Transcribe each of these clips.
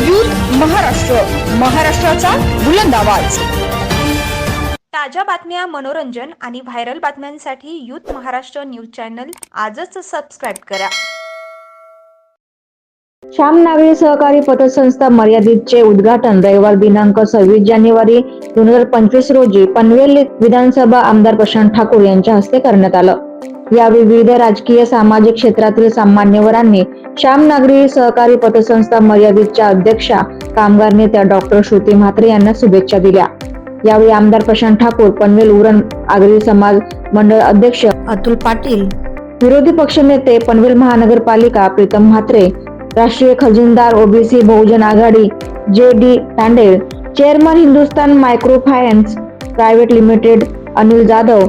Youth Maharashtra. महाराष्ट्राचा बुलंद आवाज. ताज्या बातम्या मनोरंजन आणि व्हायरल बातम्यांसाठी यूथ महाराष्ट्र न्यूज चॅनल आजच सबस्क्राईब करा. श्याम नागरी सहकारी पतसंस्था मर्यादितचे उद्घाटन रविवार दिनांक सव्वीस जानेवारी दोन हजार पंचवीस रोजी पनवेल विधानसभा आमदार प्रशांत ठाकूर यांच्या हस्ते करण्यात आलं. या विविध राजकीय सामाजिक क्षेत्रातील सामान्यवरांनी श्याम नागरी सहकारी पतसंस्था मर्यादितच्या अध्यक्षा कामगार नेत्या डॉक्टर श्रुती म्हात्रे यांना शुभेच्छा दिल्या. यावेळी आमदार प्रशांत ठाकूर पनवेल उरण आगरी समाज मंडळ अध्यक्ष अतुल पाटील विरोधी पक्षनेते पनवेल महानगरपालिका प्रीतम म्हात्रे राष्ट्रीय खजिनदार OBC Bahujan Aghadi J D Tandel chairman Hindustan micro finance private limited Anil Jadhav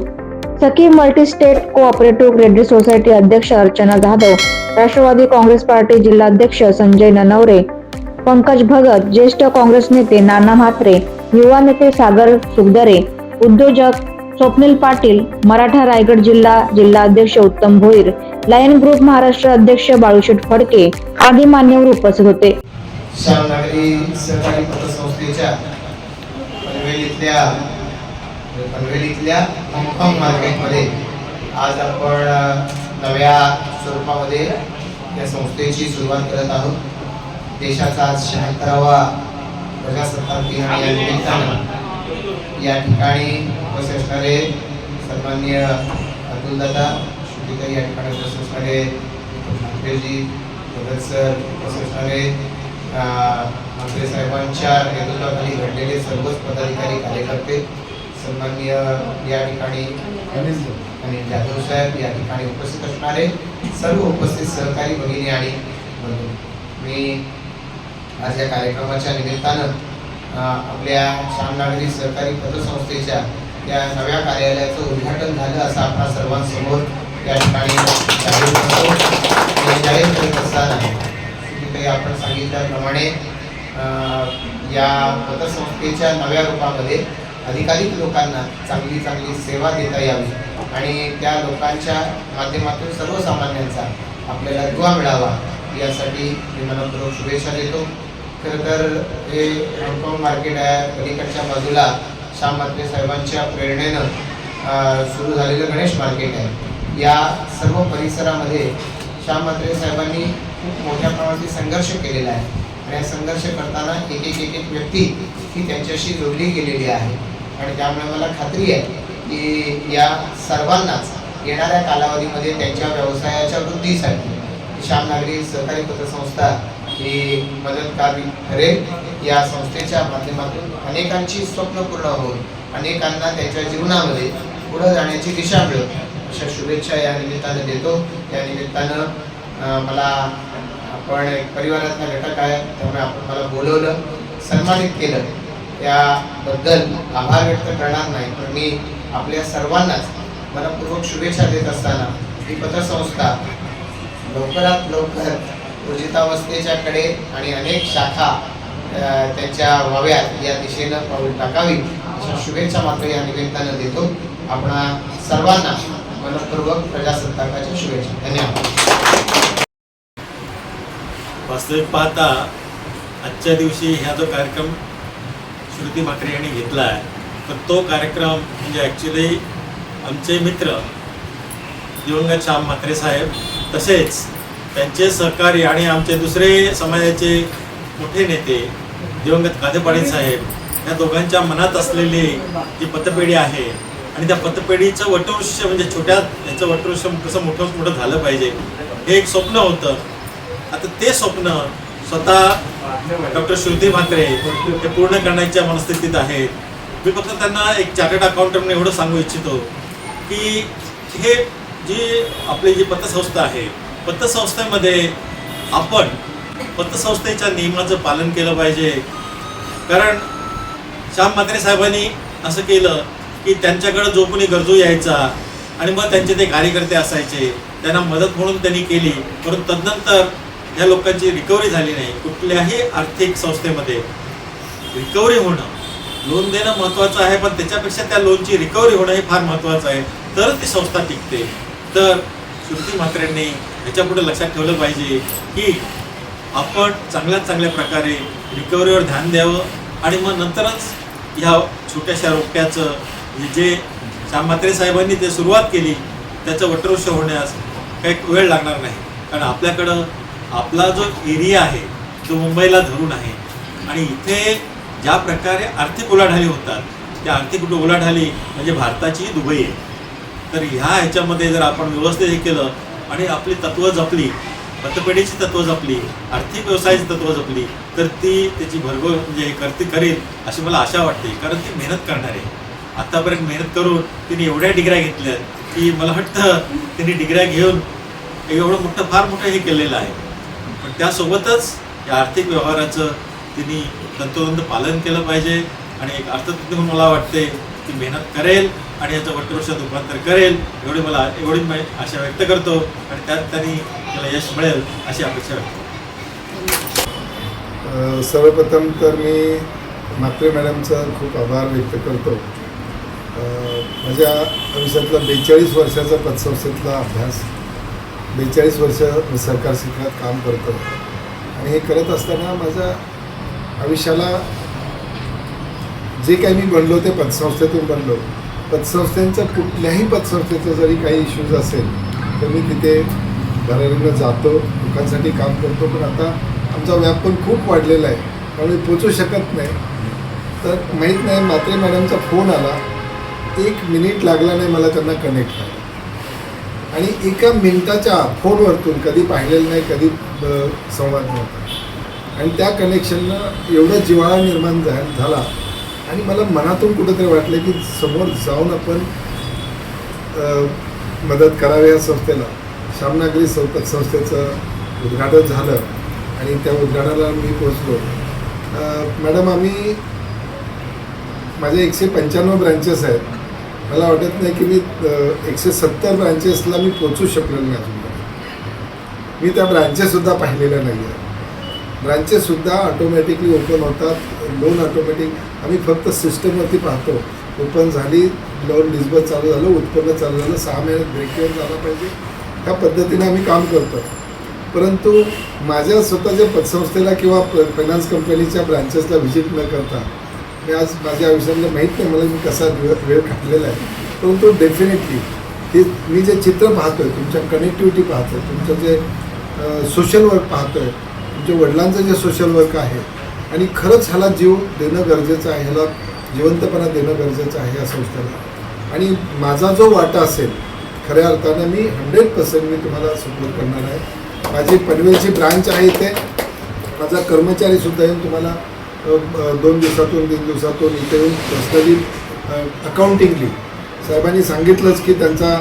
Sakhi multi state cooperative credit society अध्यक्ष अर्चना जाधव राष्ट्रवादी काँग्रेस पार्टी जिल्हाध्यक्ष संजय ननवरे पंकज भगत ज्येष्ठ काँग्रेस नेते नाना म्हात्रे युवा नेते सागर सुखदरे उद्योजक स्वप्नील पाटील मराठा रायगड जिल्हा जिल्हाध्यक्ष उत्तम भोईर लायन ग्रुप महाराष्ट्र अध्यक्ष बाळूशेठ फडके आदी मान्यवर उपस्थित होते. श्यामनगरी सहकारी पतसंस्थेच्या पनवेल इथल्या म्हणजे पनवेल इथल्या हाँगकाँग मार्केटमध्ये आज आपण नव्या स्वरूपामध्ये या संस्थेची सुरुवात करत आहोत. देशाचा आज शहात्तरावा प्रजासत्ताक दिन या निमित्तानं या ठिकाणी उपस्थित असणारे सन्मान्य अतुलदादा श्रुतिताई या ठिकाणी उपस्थित असणारे मंत्रीजी भगत सर उपस्थित असणारे मंत्री साहेबांच्या नेतृत्वाखाली घडलेले सर्वच पदाधिकारी कार्यकर्ते सन्माननीय या ठिकाणी अनिल जाधव साहेब या ठिकाणी उपस्थित असणारे सर्व उपस्थित सहकारी भगिनी आणि बंधू. मी आज या कार्यक्रमाच्या निमित्तानं आपल्या श्यामनागरी सहकारी पतसंस्थेच्या या नव्या कार्यालयाचं उद्घाटन झालं असं आपल्या सर्वांसमोर या ठिकाणी जाहीर करतो. जाहीर करत असताना काही आपण सांगितल्याप्रमाणे या पतसंस्थेच्या नव्या रूपामध्ये अधिकाधिक लोकांना चांगली चांगली सेवा देता यावी. आणि त्या लोकांच्या माध्यमातून सर्वसामान्यांचा आपल्याला दुवा मिळावा यासाठी मी मनपूर्वक शुभेच्छा देतो. खरं तर हे हाँगकाँग मार्केट आहे पलीकडच्या बाजूला श्याम म्हात्रे साहेबांच्या प्रेरणेनं सुरू झालेलं गणेश मार्केट आहे. या सर्व परिसरामध्ये श्याम म्हात्रे साहेबांनी खूप मोठ्या प्रमाणात संघर्ष केलेला आहे. आणि संघर्ष करताना एक एक एक एक व्यक्ती ही त्यांच्याशी जोडली गेलेली आहे. आणि त्यामुळे मला खात्री आहे की या सर्वांनाच येणाऱ्या कालावधीमध्ये त्यांच्या व्यवसायाच्या वृद्धीसाठी श्याम नागरी सहकारी पतसंस्था ही मदतकारी ठरेल. या संस्थेच्या माध्यमातून अनेकांची स्वप्न पूर्ण होऊन अनेकांना त्यांच्या जीवनामध्ये पुढे जाण्याची दिशा मिळेल अशा शुभेच्छा या निमित्तानं देतो. या निमित्तानं मला आपण एक परिवारातला घटक आहे त्यामुळे आपण मला बोलवलं सन्मानित केलं. त्याबद्दल आभार व्यक्त करणार नाही. पण मी आपल्या सर्वांनाच मनपूर्वक शुभेच्छा देत असताना ही पतसंस्था लवकरात लवकर ऊर्जितावस्थेच्याकडे आणि अनेक शाखा त्यांच्या व्हाव्यात या दिशेनं पाऊल टाकावी अशा शुभेच्छा मात्र या निमित्तानं देतो. आपणा सर्वांना मनपूर्वक प्रजासत्ताकाच्या शुभेच्छा. धन्यवाद. वास्तविक पाहता आजच्या दिवशी ह्या जो कार्यक्रम श्रुती म्हात्रे यांनी घेतला आहे. तर तो कार्यक्रम म्हणजे ॲक्च्युली आमचे मित्र दिवंगत श्याम म्हात्रे साहेब तसेच त्यांचे सहकारी आणि आमचे दुसरे समाजाचे मोठे नेते दिवंगत कादेपाडे साहेब या दोघांच्या मनात असलेली जी पतपेढी आहे आणि त्या पतपेढीचं वटवृक्ष म्हणजे छोट्या याचं वटवृक्ष कसं मोठं मोठं झालं पाहिजे हे एक स्वप्न होतं. आता ते स्वप्न स्वतः डॉक्टर श्रुती म्हात्रे हे पूर्ण करण्याच्या मनस्थितीत आहेत मी फक्त त्यांना एक चार्टर्ड अकाउंटंट एवढं सांगू इच्छितो की हे जी आपली जी पतसंस्था आहे पतसंस्थेमध्ये आपण पतसंस्थेच्या नियमाचं पालन केलं पाहिजे. कारण श्याम म्हात्रे साहेबांनी असं केलं की त्यांच्याकडं जो कोणी गरजू यायचा आणि मग त्यांचे ते कार्यकर्ते असायचे त्यांना मदत म्हणून त्यांनी केली. परंतु तदनंतर या लोकांची रिकव्हरी झाली नाही. कुठल्याही आर्थिक संस्थेमध्ये रिकव्हरी होणं लोन देणं महत्त्वाचं आहे पण त्याच्यापेक्षा त्या लोनची रिकव्हरी होणं हे फार महत्त्वाचं आहे. तरच ती संस्था टिकते. तर श्रुती म्हात्रेंनी ह्याच्यापुढे लक्षात ठेवलं पाहिजे की आपण चांगल्यात चांगल्या प्रकारे रिकव्हरीवर ध्यान द्यावं आणि मग नंतरच ह्या छोट्याशा रोप्याचं जे श्याम म्हात्रे साहेबांनी ते सुरुवात केली त्याचं वटवृक्ष होण्यास काही वेळ लागणार नाही. कारण आपल्याकडं आपला जो एरिया आहे तो मुंबईला धरून आहे आणि इथे ज्या प्रकारे आर्थिक उलाढाली होतात त्या आर्थिक उलाढाली म्हणजे भारताची दुबई आहे. तर ह्या ह्याच्यामध्ये जर आपण व्यवस्थित हे केलं आणि आपली तत्त्व जपली पतपेढीची तत्त्व जपली आर्थिक व्यवसायाची तत्त्व जपली तर ती त्याची भरभर म्हणजे हे करती करेल अशी मला आशा वाटते कारण ती मेहनत करणार. आहे आत्तापर्यंत मेहनत करून तिने एवढ्या डिग्र्या घेतल्या की मला वाटतं तिने डिग्र्या घेऊन एवढं मोठं फार मोठं हे केलेलं आहे. त्यासोबतच या आर्थिक व्यवहाराचं तिने तंतोतंत पालन केलं पाहिजे आणि एक अर्थतज्ञ म्हणून मला वाटते ती मेहनत करेल आणि याचं वटवृक्षात रूपांतर करेल एवढी मला एवढी मी आशा व्यक्त करतो आणि त्यात त्यांनी त्याला यश मिळेल अशी अपेक्षा व्यक्त सर्वप्रथम तर मी म्हात्रे मॅडमचा खूप आभार व्यक्त करतो. माझ्या आयुष्यातला बेचाळीस वर्षाचा पतसंस्थेतला अभ्यास बेचाळीस वर्ष मी सरकार क्षेत्रात काम करतो आणि हे करत असताना माझ्या आयुष्याला जे काही मी बनलो ते पतसंस्थेतून बनलो. पतसंस्थेचं कुठल्याही पतसंस्थेचं जरी काही इश्यूज असेल तर मी तिथे घराघरानं जातो लोकांसाठी काम करतो. पण आता आमचा व्याप पण खूप वाढलेला आहे. त्यामुळे पोचू शकत नाही. तर माहीत नाही मात्रे मॅडमचा फोन आला. एक मिनिट लागला नाही मला त्यांना कनेक्ट करायला. आणि एका मिनिटाच्या फोनवरतून कधी पाहिलेलं नाही कधी संवाद नव्हता. आणि त्या कनेक्शननं एवढा जिव्हाळा निर्माण झा झाला. आणि मला मनातून कुठंतरी वाटलं की समोर जाऊन आपण मदत करावी या संस्थेला. श्यामनागरी सौ संस्थेचं उद्घाटन झालं आणि त्या उद्घाटनाला मी पोचलो मॅडम आम्ही माझे एकशे पंच्याण्णव ब्रँचेस आहेत. मला वाटत नाही की मी एकशे सत्तर ब्रांचेसला मी पोचू शकलो नाही अजूनपर्यंत. मी त्या ब्रांचेससुद्धा पाहिलेल्या नाही आहेत ब्रांचेससुद्धा ऑटोमॅटिकली ओपन होतात. लोन ऑटोमॅटिक आम्ही फक्त सिस्टमवरती पाहतो. ओपन झाली लोन डिस्बर्स चालू झालं उत्पन्न चालू झालं सहा महिन्यात ब्रेकवर झाला पाहिजे. ह्या पद्धतीने आम्ही काम करतो. परंतु माझ्या स्वतःच्या पतसंस्थेला किंवा फायनान्स कंपनीच्या ब्रांचेसला व्हिजिट न करता मी आज माझ्या आयुष्यातलं माहीत नाही मला मी कसा वेळ वेळ घातलेला आहे. परंतु डेफिनेटली हे मी जे चित्र पाहतोय तुमच्या कनेक्टिव्हिटी पाहतोय तुमचं जे सोशल वर्क पाहतोय तुमच्या वडिलांचं जे सोशल वर्क आहे आणि खरंच ह्याला जीव देणं गरजेचं आहे ह्याला जिवंतपणा देणं गरजेचं आहे या संस्थेला. आणि माझा जो वाटा असेल खऱ्या अर्थानं मी हंड्रेड पर्सेंट मी तुम्हाला सपोर्ट करणार आहे. माझी पनवेलची ब्रांच आहे इथे. माझा कर्मचारीसुद्धा येऊन तुम्हाला दोन दिवसातून तीन दिवसातून इथे येऊन पर्सनली अकाउंटिंगली साहेबांनी सांगितलंच की त्यांचा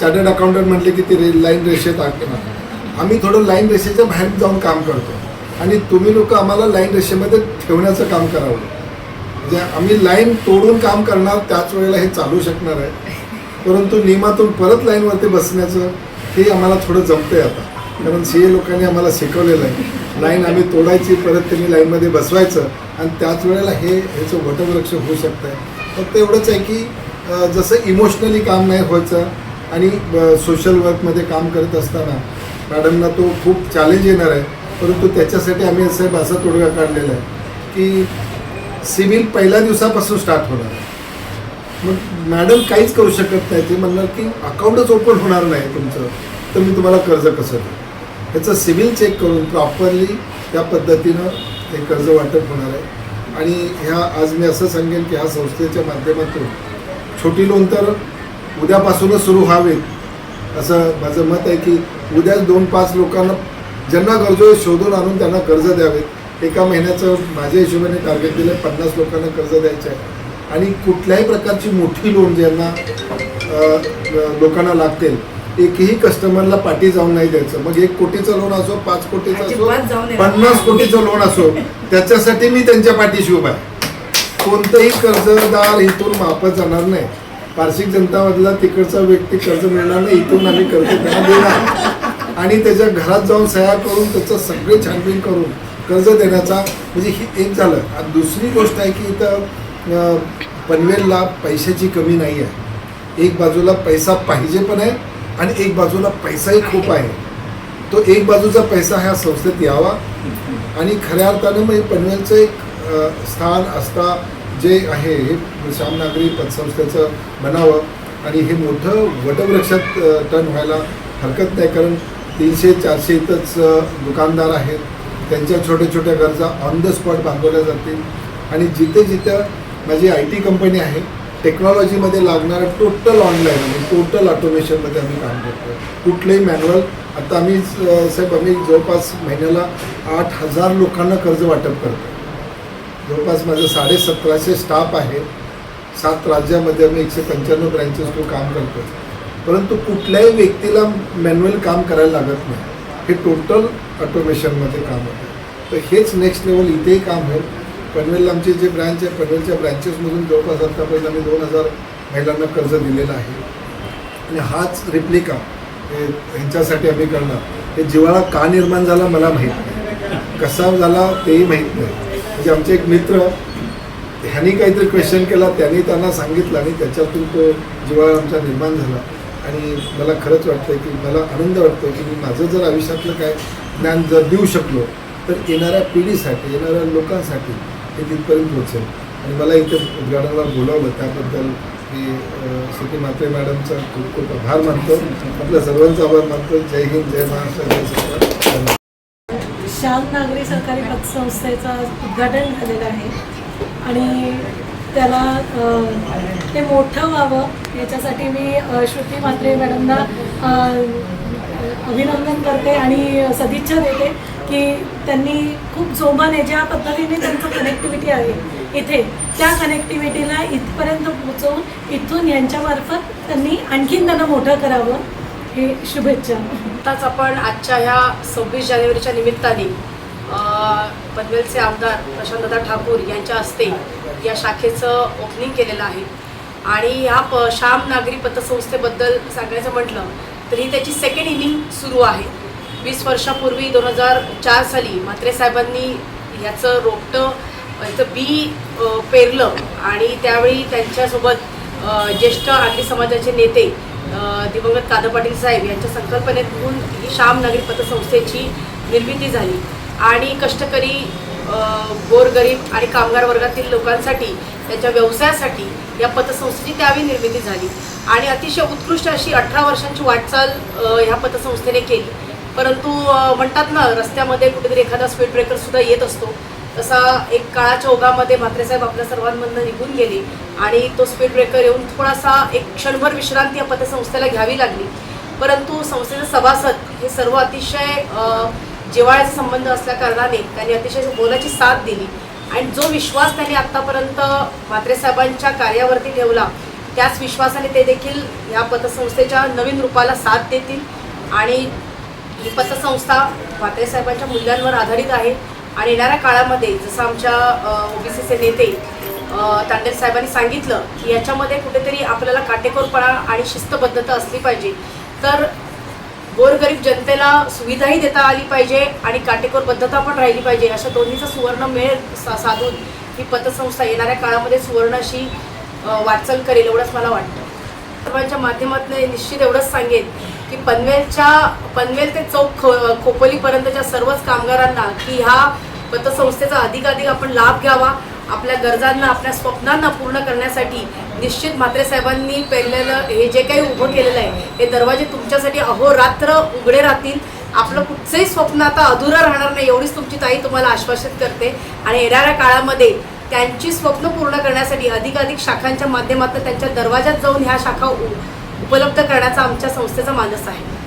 चार्टर्ड अकाउंटंट म्हटले की ते रे लाईन रेषेत आणणार आम्ही थोडं लाईन रेषेच्या बाहेर जाऊन काम करतो. आणि तुम्ही लोक आम्हाला लाईन रेषेमध्ये ठेवण्याचं काम करावं. म्हणजे आम्ही लाईन तोडून काम करणार त्याच वेळेला हे चालू शकणार आहे. परंतु नियमातून परत लाईनवरती बसण्याचं हे आम्हाला थोडं जमतं आहे आता. कारण सी ए लोकांनी आम्हाला शिकवलेलं आहे. लाईन आम्ही तोडायची परत त्यांनी लाईनमध्ये बसवायचं आणि त्याच वेळेला हे ह्याचं वटवृक्ष होऊ शकतं आहे फक्त एवढंच आहे की जसं इमोशनली काम नाही व्हायचं आणि सोशल वर्कमध्ये काम करत असताना मॅडमना तो खूप चॅलेंज येणार आहे. परंतु त्याच्यासाठी आम्ही साहेब असा तोडगा काढलेला आहे की सिव्हिल पहिल्या दिवसापासून स्टार्ट होणार आहे. मग मॅडम काहीच करू शकत नाही. ते म्हणणार की अकाउंटच ओपन होणार नाही तुमचं. तर मी तुम्हाला कर्ज कसं देऊ? त्याचं सिव्हिल चेक करून प्रॉपरली त्या पद्धतीनं हे कर्ज वाटप होणार आहे. आणि ह्या आज मी असं सांगेन की ह्या संस्थेच्या माध्यमातून छोटी लोन तर उद्यापासूनच सुरू व्हावेत. असं माझं मत आहे की उद्याच दोन पाच लोकांना ज्यांना गरजू आहे शोधून आणून त्यांना कर्ज द्यावेत. एका महिन्याचं माझ्या हिशोबाने टार्गेट दिलं आहे पन्नास लोकांना कर्ज द्यायचं आहे. आणि कुठल्याही प्रकारची मोठी लोन ज्यांना लोकांना लागतील एकही कस्टमरला पाठी जाऊन नाही द्यायचं. मग एक कोटीचं लोन असो पाच कोटीचं असो अजिबात जाऊ नये. पन्नास कोटीचं लोन असो त्याच्यासाठी मी त्यांच्या पाठीशी उभा आहे. कोणतंही कर्जदार इथून माफत जाणार नाही. वार्षिक जनतामधला तिकडचा व्यक्ती कर्ज मिळणार नाही इथून आम्ही कर्ज त्यांना देणार. आणि त्याच्या घरात जाऊन सह्या करून त्याचं सगळे छानबीन करून कर्ज देण्याचा म्हणजे ही एक झालं. आणि दुसरी गोष्ट आहे की इथं अं, पनवेलला पैशाची कमी नाही आहे एक बाजूला पैसा पाहिजे पण आहे आणि एक बाजूला पैसाही खूप आहे. तो एक बाजूचा पैसा ह्या संस्थेत यावा. आणि खऱ्या अर्थानं म्हणजे पनवेलचं एक स्थान असता जे आहे हे श्यामनागरी पतसंस्थेचं बनावं. आणि हे मोठं वटवृक्षात टन टर्न व्हायला हरकत नाही कारण तीनशे चारशे इथंच दुकानदार आहेत. त्यांच्या छोट्या छोट्या गरजा ऑन द स्पॉट भागवल्या जातील. आणि जिथे जिथं माझी आय टी कंपनी आहे टेक्नॉलॉजीमध्ये लागणारं टोटल ऑनलाईन आणि टोटल ऑटोमेशनमध्ये आम्ही काम करतो कुठलंही मॅन्युअल आता आम्ही साहेब आम्ही जवळपास महिन्याला आठ हजार लोकांना कर्ज वाटप करतो जवळपास माझं साडेसतराशे स्टाफ आहे. सात राज्यामध्ये आम्ही एकशे पंच्याण्णव ब्रँचेसवर काम करतो परंतु कुठल्याही व्यक्तीला मॅन्युअल काम करायला लागत नाही. हे टोटल ऑटोमेशनमध्ये काम होतं तर हेच नेक्स्ट लेवल इथेही काम होईल. पनवेल आमचे जे ब्रँच आहे पनवेलच्या ब्रँचेसमधून जवळपास आतापर्यंत आम्ही दोन हजार महिलांना कर्ज दिलेलं आहे. आणि हाच रिप्लिका हे ह्यांच्यासाठी आम्ही करणार. हे जिव्हाळा का निर्माण झाला मला माहीत नाही. कसा झाला तेही माहीत नाही. म्हणजे आमचे एक मित्र ह्यांनी काहीतरी क्वेश्चन केला त्यांनी त्यांना सांगितलं आणि त्याच्यातून तो जिव्हाळा आमचा निर्माण झाला. आणि मला खरंच वाटतं की मला आनंद वाटतो की मी माझं जर आयुष्यातलं काय ज्ञान जर देऊ शकलो तर येणाऱ्या पिढीसाठी येणाऱ्या लोकांसाठी हे तिथपर्यंत पोहोचेल. आणि मला इथे उद्घाटनाला बोलावलं त्याबद्दल मी अ, श्रुती म्हात्रे मॅडमचा खूप खूप आभार मानतो. आपल्या सर्वांचा आभार मानतो. जय हिंद जय महाराष्ट्र जय सरकार. श्याम नागरी सहकारी पतसंस्थेचं उद्घाटन झालेलं आहे. आणि त्याला ते मोठं व्हावं याच्यासाठी मी श्रुती म्हात्रे मॅडमना अभिनंदन करते आणि सदिच्छा देते. की त्यांनी खूप जोमाने ज्या पद्धतीने त्यांचं कनेक्टिव्हिटी आहे इथे त्या कनेक्टिव्हिटीला इथपर्यंत पोहोचवून इथून यांच्यामार्फत त्यांनी आणखीन त्यांना मोठं करावं हे शुभेच्छा. आताच आपण आजच्या ह्या सव्वीस जानेवारीच्या निमित्ताने पनवेलचे आमदार प्रशांतदा ठाकूर यांच्या हस्ते या शाखेचं ओपनिंग केलेलं आहे. आणि ह्या प श्याम नागरी पतसंस्थेबद्दल सांगायचं म्हटलं तर ही त्याची सेकंड इनिंग सुरू आहे. वीस वर्षापूर्वी दोन हजार चार साली म्हात्रे साहेबांनी ह्याचं रोपटं ह्याचं बी पेरलं आणि त्यावेळी त्यांच्यासोबत ज्येष्ठ आगरी समाजाचे नेते दिवंगत कादा पाटील साहेब यांच्या होऊन ही श्याम नागरी पतसंस्थेची निर्मिती झाली. आणि कष्टकरी गोरगरीब आणि कामगार वर्गातील लोकांसाठी त्यांच्या व्यवसायासाठी या पतसंस्थेची त्यावेळी निर्मिती झाली. आणि अतिशय उत्कृष्ट अशी अठरा वर्षांची वाटचाल ह्या पतसंस्थेने केली. परंतु म्हणतात ना रस्त्यामध्ये कुठेतरी एखादा स्पीड ब्रेकरसुद्धा येत असतो. तसा एक काळाच्या ओघामध्ये म्हात्रेसाहेब आपल्या सर्वांमधनं निघून गेले आणि तो स्पीड ब्रेकर येऊन थोडासा एक क्षणभर विश्रांती या पतसंस्थेला घ्यावी लागली. परंतु संस्थेचे सभासद हे सर्व अतिशय जिवाळ्याचा संबंध असल्या कारणाने त्यांनी अतिशय बोलाची साथ दिली. आणि जो विश्वास त्यांनी आत्तापर्यंत म्हात्रेसाहेबांच्या कार्यावरती ठेवला त्याच विश्वासाने ते देखील या पतसंस्थेच्या नवीन रूपाला साथ देतील आणि ही पतसंस्था म्हात्रे साहेबांच्या मूल्यांवर आधारित आहे. आणि येणाऱ्या काळामध्ये जसं आमच्या ओबीसीचे नेते तांडेल साहेबांनी सांगितलं की याच्यामध्ये कुठेतरी आपल्याला काटेकोरपणा आणि शिस्तबद्धता असली पाहिजे. तर गोरगरीब जनतेला सुविधाही देता आली पाहिजे आणि काटेकोरबद्धता पण राहिली पाहिजे. अशा दोन्हीचा सुवर्ण मेळ सा साधून ही पतसंस्था येणाऱ्या काळामध्ये सुवर्ण अशी वाटचाल करेल एवढंच मला वाटतं. सर्वांच्या माध्यमातून निश्चित एवढंच सांगेन की पनवेलच्या पनवेल ते चौक खो खोपोलीपर्यंतच्या सर्वच कामगारांना की ह्या पतसंस्थेचा अधिकाधिक आपण लाभ घ्यावा आपल्या गरजांना आपल्या स्वप्नांना पूर्ण करण्यासाठी निश्चित म्हात्रे साहेबांनी पेरलेलं हे जे काही उभं केलेलं आहे हे दरवाजे तुमच्यासाठी अहोरात्र उघडे राहतील. आपलं कुठचंही स्वप्न आता अधुरं राहणार नाही एवढीच तुमची ताई तुम्हाला आश्वासित करते. आणि येणाऱ्या काळामध्ये त्यांची स्वप्न पूर्ण करण्यासाठी अधिकाधिक शाखांच्या माध्यमातून त्यांच्या दरवाजात जाऊन ह्या शाखा उ- उपलब्ध करण्याचा आमच्या संस्थेचा मानस आहे.